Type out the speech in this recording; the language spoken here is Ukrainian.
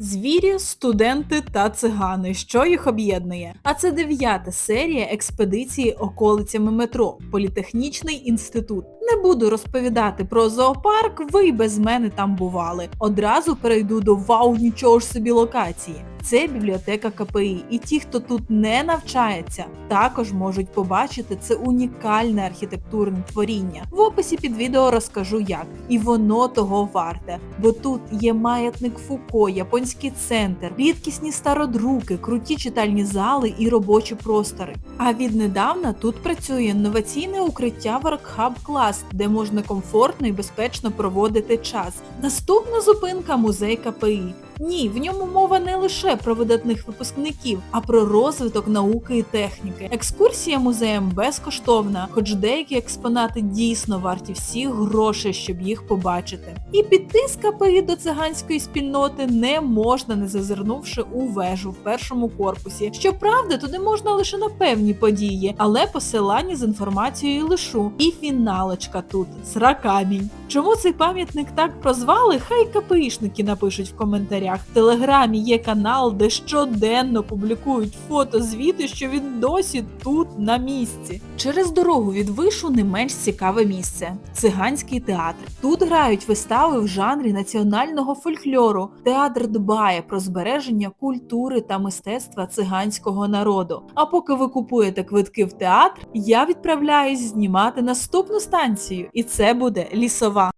Звірі, студенти та цигани. Що їх об'єднує? А це дев'ята серія експедиції околицями метро, Політехнічний інститут. Не буду розповідати про зоопарк, ви й без мене там бували. Одразу перейду до вау, нічого ж собі локації. Це бібліотека КПІ, і ті, хто тут не навчається, також можуть побачити це унікальне архітектурне творіння. В описі під відео розкажу як. І воно того варте, бо тут є маятник Фуко, японський центр, рідкісні стародруки, круті читальні зали і робочі простори. А віднедавна тут працює інноваційне укриття Workhub Class, де можна комфортно і безпечно проводити час. Наступна зупинка музей КПІ. Ні, в ньому мова не лише про видатних випускників, а про розвиток науки і техніки. Екскурсія музеєм безкоштовна, хоч деякі експонати дійсно варті всіх грошей, щоб їх побачити. І піти з КПІ до циганської спільноти не можна, не зазирнувши у вежу в першому корпусі. Щоправда, туди можна лише на певні події, але посилання з інформацією лишу. І фіналочка тут сракамінь. Чому цей пам'ятник так прозвали? Хай КПІшники напишуть в коментарях. В телеграмі є канал, де щоденно публікують фото звіти, що він досі тут на місці. Через дорогу від вишу не менш цікаве місце циганський театр. Тут грають вистави в жанрі національного фольклору. Театр дбає про збереження культури та мистецтва циганського народу. А поки ви купуєте квитки в театр, я відправляюсь знімати наступну станцію, і це буде лісова.